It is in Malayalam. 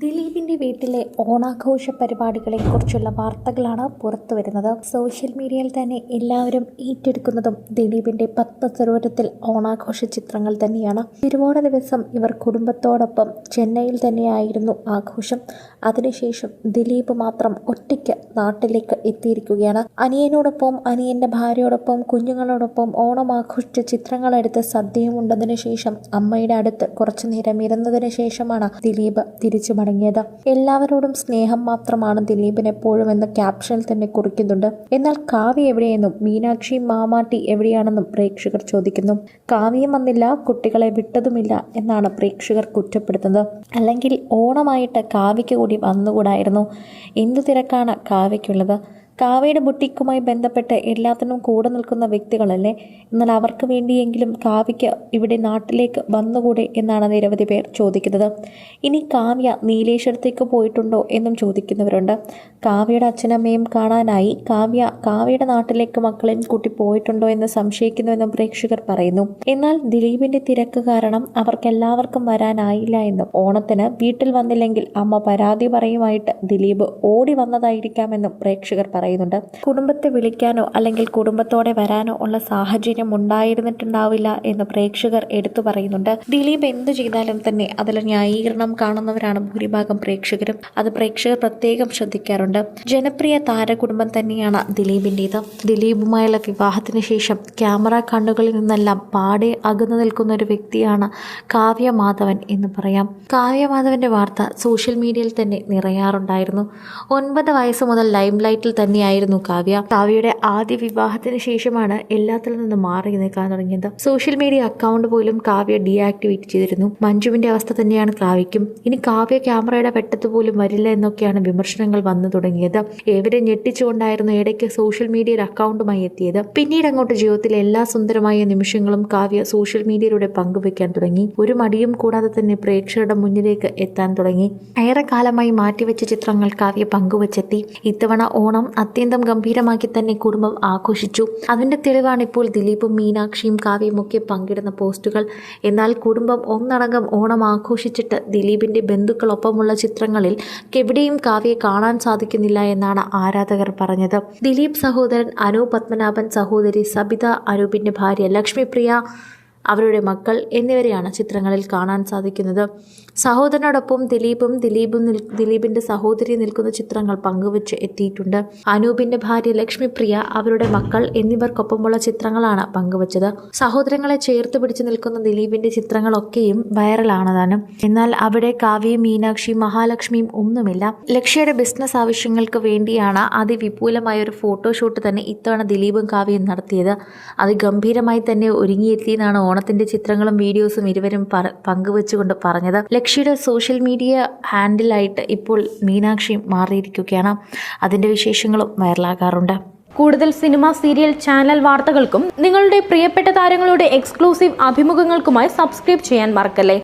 ദിലീപിന്റെ വീട്ടിലെ ഓണാഘോഷ പരിപാടികളെക്കുറിച്ചുള്ള വാർത്തകളാണ് പുറത്തു വരുന്നത് സോഷ്യൽ മീഡിയയിൽ തന്നെ എല്ലാവരും ഏറ്റെടുക്കുന്നതും ദിലീപിന്റെ പത്മസരോവരത്തിൽ ഓണാഘോഷ ചിത്രങ്ങൾ തന്നെയാണ്. തിരുവോണ ദിവസം ഇവർ കുടുംബത്തോടൊപ്പം ചെന്നൈയിൽ തന്നെയായിരുന്നു ആഘോഷം. അതിനുശേഷം ദിലീപ് മാത്രം ഒറ്റയ്ക്ക് നാട്ടിലേക്ക് എത്തിയിരിക്കുകയാണ്. അനിയനോടൊപ്പം അനിയന്റെ ഭാര്യയോടൊപ്പം കുഞ്ഞുങ്ങളോടൊപ്പം ഓണം ആഘോഷിച്ച ചിത്രങ്ങളെടുത്ത് സദ്യയും ഉണ്ടതിനു ശേഷം അമ്മയുടെ അടുത്ത് കുറച്ചു നേരം ഇരുന്നതിന് ശേഷമാണ് ദിലീപ് തിരിച്ചു മടങ്ങിയത് എല്ലാവരോടും സ്നേഹം മാത്രമാണ് ദിലീപിന് എപ്പോഴും എന്ന ക്യാപ്ഷനിൽ തന്നെ കുറിക്കുന്നുണ്ട്. എന്നാൽ കാവ്യ എവിടെയെന്നും മീനാക്ഷി മാമാട്ടി എവിടെയാണെന്നും പ്രേക്ഷകർ ചോദിക്കുന്നു. കാവ്യം വന്നില്ല കുട്ടികളെ വിട്ടതുമില്ല എന്നാണ് പ്രേക്ഷകർ കുറ്റപ്പെടുത്തുന്നത്. അല്ലെങ്കിൽ ഓണമായിട്ട് കാവ്യയ്ക്ക് കൂടി വന്നുകൂടായിരുന്നു. എന്തു തിരക്കാണ് കാവ്യയ്ക്കുള്ളത്? കാവ്യയുടെ ബുട്ടിക്കുമായി ബന്ധപ്പെട്ട് എല്ലാത്തിനും കൂടെ നിൽക്കുന്ന വ്യക്തികളല്ലേ? എന്നാൽ അവർക്ക് വേണ്ടിയെങ്കിലും കാവ്യയ്ക്ക് ഇവിടെ നാട്ടിലേക്ക് വന്നുകൂടെ എന്നാണ് നിരവധി പേർ ചോദിക്കുന്നത്. ഇനി കാവ്യ നീലേശ്വരത്തേക്ക് പോയിട്ടുണ്ടോ എന്നും ചോദിക്കുന്നവരുണ്ട്. കാവ്യയുടെ അച്ഛനമ്മയും കാണാനായി കാവ്യ കാവ്യയുടെ നാട്ടിലേക്ക് മക്കളെയും കൂട്ടി പോയിട്ടുണ്ടോ എന്ന് സംശയിക്കുന്നുവെന്നും പ്രേക്ഷകർ പറയുന്നു. എന്നാൽ ദിലീപിന്റെ തിരക്ക് കാരണം അവർക്കെല്ലാവർക്കും വരാനായില്ല എന്നും ഓണത്തിന് വീട്ടിൽ വന്നില്ലെങ്കിൽ അമ്മ പരാതി പറയുമായിട്ട് ദിലീപ് ഓടി വന്നതായിരിക്കാമെന്നും പ്രേക്ഷകർ പറയുന്നുണ്ട്. കുടുംബത്തെ വിളിക്കാനോ അല്ലെങ്കിൽ കുടുംബത്തോടെ വരാനോ ഉള്ള സാഹചര്യം ഉണ്ടായിരുന്നിട്ടുണ്ടാവില്ല എന്ന് പ്രേക്ഷകർ എടുത്തു പറയുന്നുണ്ട്. ദിലീപ് എന്തു ചെയ്താലും തന്നെ അതിൽ ന്യായീകരണം കാണുന്നവരാണ് ഭൂരിഭാഗം പ്രേക്ഷകരും. അത് പ്രേക്ഷകർ പ്രത്യേകം ശ്രദ്ധിക്കാറുണ്ട്. ജനപ്രിയ താരകുടുംബം തന്നെയാണ് ദിലീപിന്റേത്. ദിലീപുമായുള്ള വിവാഹത്തിന് ശേഷം ക്യാമറ കണ്ണുകളിൽ നിന്നെല്ലാം പാടെ അകന്നു നിൽക്കുന്ന ഒരു വ്യക്തിയാണ് കാവ്യ മാധവൻ എന്ന് പറയാം. കാവ്യ മാധവന്റെ വാർത്ത സോഷ്യൽ മീഡിയയിൽ തന്നെ നിറയാറുണ്ടായിരുന്നു. ഒൻപത് വയസ്സ് മുതൽ ലൈം ലൈറ്റിൽ തന്നെയായിരുന്നു കാവ്യ. കാവ്യയുടെ ആദ്യ വിവാഹത്തിന് ശേഷമാണ് എല്ലാത്തിൽ നിന്നും മാറി നിൽക്കാൻ തുടങ്ങിയത്. സോഷ്യൽ മീഡിയ അക്കൗണ്ട് പോലും കാവ്യ ഡീആക്ടിവേറ്റ് ചെയ്തിരുന്നു. മഞ്ജുവിന്റെ അവസ്ഥ തന്നെയാണ് കാവ്യയ്ക്കും. ഇനി കാവ്യ ക്യാമറയുടെ വെട്ടത്ത് പോലും വരില്ല എന്നൊക്കെയാണ് വിമർശനങ്ങൾ വന്നു തുടങ്ങിയത്. ഏവരെ ഞെട്ടിച്ചുകൊണ്ടായിരുന്നു ഇടയ്ക്ക് സോഷ്യൽ മീഡിയയിൽ അക്കൗണ്ടുമായി എത്തിയത്. പിന്നീട് അങ്ങോട്ട് ജീവിതത്തിലെ എല്ലാ സുന്ദരമായ നിമിഷങ്ങളും കാവ്യ സോഷ്യൽ മീഡിയയിലൂടെ പങ്കുവെക്കാൻ തുടങ്ങി. ഒരു മടിയും കൂടാതെ തന്നെ പ്രേക്ഷകരുടെ മുന്നിലേക്ക് എത്താൻ തുടങ്ങി. ഏറെ ഏറെക്കാലമായി മാറ്റിവെച്ച ചിത്രങ്ങൾ കാവ്യ പങ്കുവച്ചെത്തി. ഇത്തവണ ഓണം അത്യന്തം ഗംഭീരമാക്കി തന്നെ കുടുംബം ആഘോഷിച്ചു. അതിന്റെ തെളിവാണ് ഇപ്പോൾ ദിലീപും മീനാക്ഷിയും കാവ്യയും ഒക്കെ പങ്കിടുന്ന പോസ്റ്റുകൾ. എന്നാൽ കുടുംബം ഒന്നടങ്കം ഓണം ആഘോഷിച്ചിട്ട് ദിലീപിന്റെ ബന്ധുക്കളൊപ്പമുള്ള ചിത്രങ്ങളിൽ എവിടെയും കാവ്യയെ കാണാൻ സാധിക്കുന്നില്ല എന്നാണ് ആരാധകർ പറഞ്ഞത്. ദിലീപ് സഹോദരൻ അനു പത്മനാഭൻ സഹോദരി സബിത അനൂപിന്റെ ഭാര്യ ലക്ഷ്മിപ്രിയ അവരുടെ മക്കൾ എന്നിവരെയാണ് ചിത്രങ്ങളിൽ കാണാൻ സാധിക്കുന്നത്. സഹോദരനോടൊപ്പം ദിലീപും ദിലീപും ദിലീപിന്റെ സഹോദരി നിൽക്കുന്ന ചിത്രങ്ങൾ പങ്കുവച്ച് എത്തിയിട്ടുണ്ട്. അനൂപിന്റെ ഭാര്യ ലക്ഷ്മിപ്രിയ അവരുടെ മക്കൾ എന്നിവർക്കൊപ്പമുള്ള ചിത്രങ്ങളാണ് പങ്കുവച്ചത്. സഹോദരങ്ങളെ ചേർത്ത് പിടിച്ചു നിൽക്കുന്ന ദിലീപിന്റെ ചിത്രങ്ങളൊക്കെയും വൈറലാണ് താനും എന്നാൽ അവിടെ കാവ്യയും മീനാക്ഷിയും മഹാലക്ഷ്മിയും ഒന്നുമില്ല. ലക്ഷ്യയുടെ ബിസിനസ് ആവശ്യങ്ങൾക്ക് വേണ്ടിയാണ് അതിവിപുലമായ ഒരു ഫോട്ടോഷൂട്ട് തന്നെ ഇത്തവണ ദിലീപും കാവ്യയും നടത്തിയത്. അത് ഗംഭീരമായി തന്നെ ഒരുങ്ങിയെത്തിയെന്നാണ് ഓണത്തിന്റെ ചിത്രങ്ങളും വീഡിയോസും ഇരുവരും പങ്കുവെച്ചുകൊണ്ട് പറഞ്ഞത്. ലക്ഷ്യയുടെ സോഷ്യൽ മീഡിയ ഹാൻഡിലായിട്ട് ഇപ്പോൾ മീനാക്ഷി മാറിയിരിക്കുകയാണ്. അതിന്റെ വിശേഷങ്ങളും വൈറലാകാറുണ്ട്. കൂടുതൽ സിനിമ സീരിയൽ ചാനൽ വാർത്തകൾക്കും നിങ്ങളുടെ പ്രിയപ്പെട്ട താരങ്ങളുടെ എക്സ്ക്ലൂസീവ് അഭിമുഖങ്ങൾക്കുമായി സബ്സ്ക്രൈബ് ചെയ്യാൻ മറക്കല്ലേ?